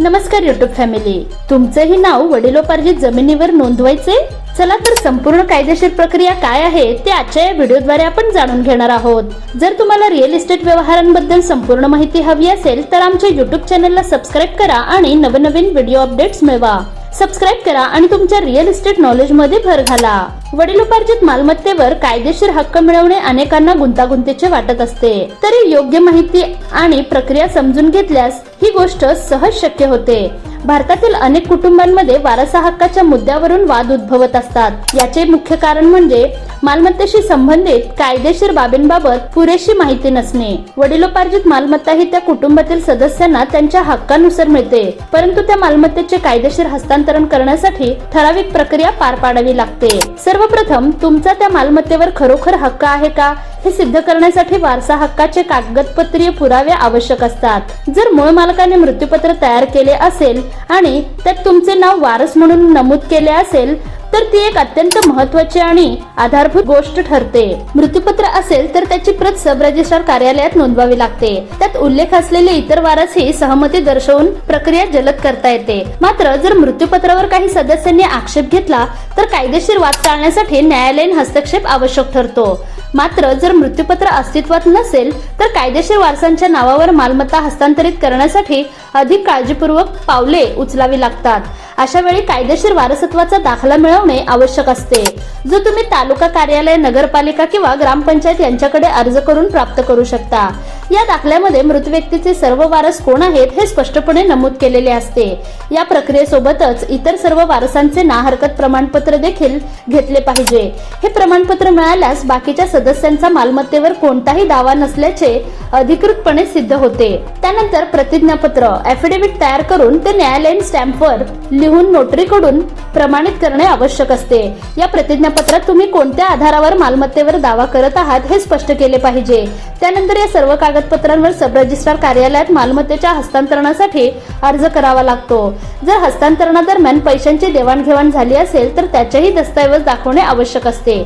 नमस्कार YouTube family तुमचंही नाव वडिलोपार्जित जमिनीवर नोंदवायचे चला तर संपूर्ण कायदेशीर प्रक्रिया काय आहे ते आजच्या या व्हिडिओद्वारे आपण जाणून घेणार आहोत. जर तुम्हाला रिअल इस्टेट व्यवहारांबद्दल संपूर्ण माहिती हवी असेल तर आमच्या युट्यूब चॅनलला सबस्क्राईब करा आणि नवनवीन व्हिडिओ अपडेट्स मिळवा. सबस्क्राईब करा आणि तुमच्या रिअल इस्टेट नॉलेजमध्ये भर घाला. वडिलोपार्जित मालमत्तेवर कायदेशीर हक्क मिळवणे अनेकांना गुंतागुंतीचे वाटत असते. तरी योग्य माहिती आणि प्रक्रिया समजून घेतल्यास ही गोष्ट सहज शक्य होते. भारतातील अनेक कुटुंबांमध्ये वारसा हक्काच्या मुद्द्यावरून वाद उद्भवत असतात. याचे मुख्य कारण म्हणजे मालमत्तेशी संबंधित कायदेशीर बाबींबाबत पुरेशी माहिती नसणे. वडिलोपार्जित मालमत्ता ही त्या कुटुंबातील सदस्यांना त्यांच्या हक्कानुसार मिळते. परंतु त्या मालमत्तेचे कायदेशीर हस्तांतरण करण्यासाठी ठराविक प्रक्रिया पार पाडावी लागते. सर्वप्रथम तुमचा त्या मालमत्तेवर खरोखर हक्क आहे का? हे सिद्ध करण्यासाठी वारसा हक्काचे कागदपत्रीय पुरावे आवश्यक असतात. जर मूळ मालकाने मृत्यूपत्र तयार केले असेल आणि त्यात तुमचे नाव वारस म्हणून नमूद केले असेल तर ती एक अत्यंत महत्वाची आणि आधारभूत गोष्ट ठरते. मृत्यूपत्र असेल तर त्याची प्रत सब रजिस्ट्रार कार्यालयात नोंदवावी लागते. त्यात उल्लेख असलेले इतर वारसही सहमती दर्शवून प्रक्रिया जलद करता येते. मात्र जर मृत्यूपत्रावर काही सदस्यांनी आक्षेप घेतला तर कायदेशीर वाद टाळण्यासाठी न्यायालयीन हस्तक्षेप आवश्यक ठरतो. मात्र जर मृत्यूपत्र अस्तित्वात नसेल तर कायदेशीर वारसांच्या नावावर मालमत्ता हस्तांतरित करण्यासाठी अधिक काळजीपूर्वक पावले उचलावी लागतात. अशा वेळी कायदेशीर वारसत्वाचा दाखला मिळवणे आवश्यक असते. जो तुम्ही तालुका कार्यालय नगरपालिका किंवा ग्रामपंचायत यांच्याकडे अर्ज करून प्राप्त करू शकता. या दाखल्यामध्ये मृत व्यक्तीचे सर्व वारस कोण आहेत हे स्पष्टपणे नमूद केलेले असते. या प्रक्रियेसोबतच इतर सर्व वारसांचे ना हरकत प्रमाणपत्र देखील घेतले पाहिजे. हे प्रमाणपत्र मिळाल्यास बाकीच्या सदस्यांचा मालमत्तेवर कोणताही दावा नसल्याचे अधिकृतपणे सिद्ध होते. त्यानंतर प्रतिज्ञापत्र ऍफिडेव्हिट तयार करून ते न्यायालयीन स्टॅम्पवर लिहून नोटरीकडून प्रमाणित करणे आवश्यक असते. या प्रतिज्ञापत्रात तुम्ही कोणत्या आधारावर मालमत्तेवर दावा करत आहात हे स्पष्ट केले पाहिजे. त्यानंतर या सर्व कागदपत्रांवर सब रजिस्ट्रार कार्यालयात मालमत्तेच्या हस्तांतरणासाठी अर्ज करावा लागतो. जर हस्तांतरणादरम्यान पैशांची देवाणघेवाण झाली असेल तर त्याचेही दस्तऐवज दाखवणे आवश्यक असते.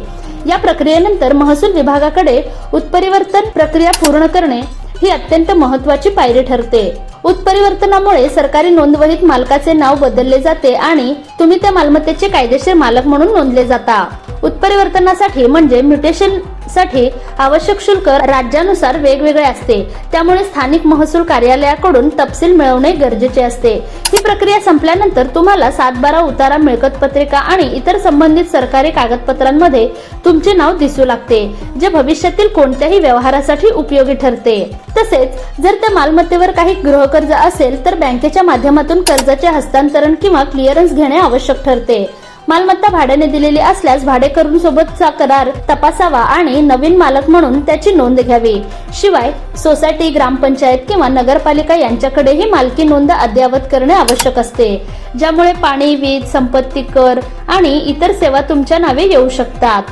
या प्रक्रियेनंतर महसूल विभागाकडे उत्परिवर्तन प्रक्रिया पूर्ण करणे ही अत्यंत महत्वाची पायरी ठरते. उत्परिवर्तनामुळे सरकारी नोंदवहीत मालकाचे नाव बदलले जाते आणि तुम्ही त्या मालमत्तेचे कायदेशीर मालक म्हणून नोंदले जाता. उत्परिवर्तनासाठी म्हणजे म्युटेशनसाठी आवश्यक शुल्क राज्यानुसार वेगवेगळे असते. त्यामुळे स्थानिक महसूल कार्यालयाकडून तपशील मिळवणे गरजेचे असते. ही प्रक्रिया संपल्यानंतर तुम्हाला सातबारा उतारा मिळकत पत्रिका आणि इतर संबंधित सरकारी कागदपत्रांमध्ये तुमचे नाव दिसू लागते जे भविष्यातील कोणत्याही व्यवहारासाठी उपयोगी ठरते. तसेच जर त्या मालमत्तेवर काही गृहकर्ज असेल तर बँकेच्या माध्यमातून कर्जाचे हस्तांतरण किंवा क्लिअरन्स घेणे आवश्यक ठरते. मालमत्ता भाड्याने दिलेली असल्यास भाडेकरून सोबतचा करार तपासावा आणि नवीन मालक म्हणून त्याची नोंद घ्यावी. शिवाय सोसायटी ग्रामपंचायत किंवा नगरपालिका यांच्याकडेही मालकी नोंद अद्ययावत करणे आवश्यक असते. ज्यामुळे पाणी वीज संपत्ती कर आणि इतर सेवा तुमच्या नावे येऊ शकतात.